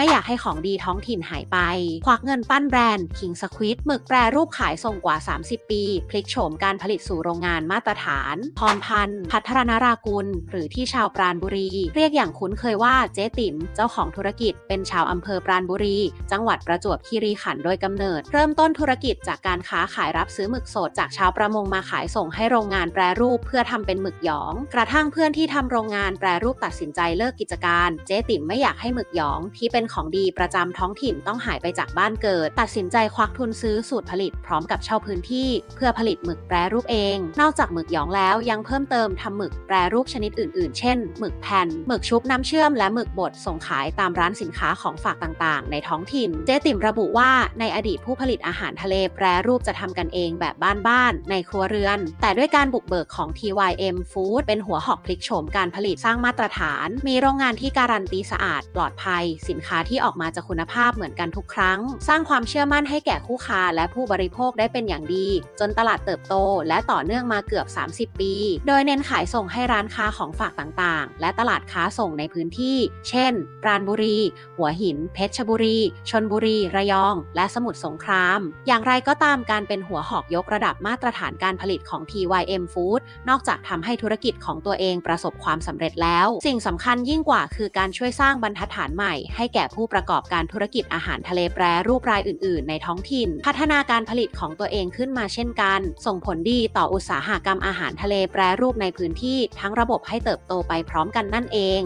ไม่อยากให้ของดีท้องถิ่นหายไป ควักเงินปั้นแบรนด์ King Squid หมึกแปรรูปขายส่งกว่า 30 ปี พลิกโฉมการผลิตสู่โรงงานมาตรฐาน พรพันธ์ พัทรนารากุล หรือที่ชาวปราณบุรี เรียกอย่างคุ้นเคยว่าเจ๊ติ๋ม เจ้าของธุรกิจ เป็นชาวอำเภอปราณบุรี จังหวัดประจวบคีรีขันธ์โดยกำเนิด เริ่มต้นธุรกิจจากการค้าขายรับซื้อหมึกสดจากชาวประมงมาขายส่งให้โรงงานแปรรูป เพื่อทำเป็นหมึกหยอง กระทั่งเพื่อนที่ทำโรงงานแปรรูปตัดสินใจเลิกกิจการ เจ๊ติ๋มไม่อยากให้หมึกหยองที่เป็นของดีประจำท้องถิ่นต้องหายไปจากบ้านเกิด ตัดสินใจควักทุนซื้อสูตรผลิตพร้อมกับเช่าพื้นที่ เพื่อผลิตหมึกแปรรูปเอง นอกจากหมึกหยองแล้วยังเพิ่มเติมทำหมึกแปรรูปชนิดอื่น ๆ เช่น หมึกแผ่นหมึกชุบน้ำเชื่อมและหมึกบดส่งขายตามร้านสินค้าของฝากต่างๆ ในท้องถิ่น เจ๊ติ๋มระบุว่าในอดีตผู้ผลิตอาหารทะเลแปรรูปจะทำกันเองแบบบ้านๆในครัวเรือน แต่ด้วยการบุกเบิกของ TYM Food เป็นหัวหอกพลิกโฉมการผลิตสร้างมาตรฐาน มีโรงงานที่การันตีสะอาดปลอดภัยสินค้าที่ออกมาจะคุณภาพเหมือนกันทุกครั้ง สร้างความเชื่อมั่นให้แก่คู่ค้าและผู้บริโภคได้เป็นอย่างดี จนตลาดเติบโต และต่อเนื่องมาเกือบ 30 ปี โดยเน้นขายส่งให้ร้านค้าของฝากต่างๆ และตลาดค้าส่งในพื้นที่ เช่น ปราณบุรี หัวหิน เพชรบุรี ชนบุรี ระยอง และสมุทรสงคราม อย่างไรก็ตามการเป็นหัวหอกยกระดับมาตรฐานการผลิตของ TYM Food นอกจากทำให้ธุรกิจของตัวเองประสบความสำเร็จแล้ว สิ่งสำคัญยิ่งกว่าคือการช่วยสร้างบรรทัดฐานใหม่ให้แก่ผู้ประกอบการธุรกิจอาหารทะเลแปรรูปรายอื่น ๆ ในท้องถิ่น พัฒนาการผลิตของตัวเองขึ้นมาเช่นกัน ส่งผลดีต่ออุตสาหกรรมอาหารทะเลแปรรูปในพื้นที่ทั้งระบบให้เติบโตไปพร้อมกันนั่นเอง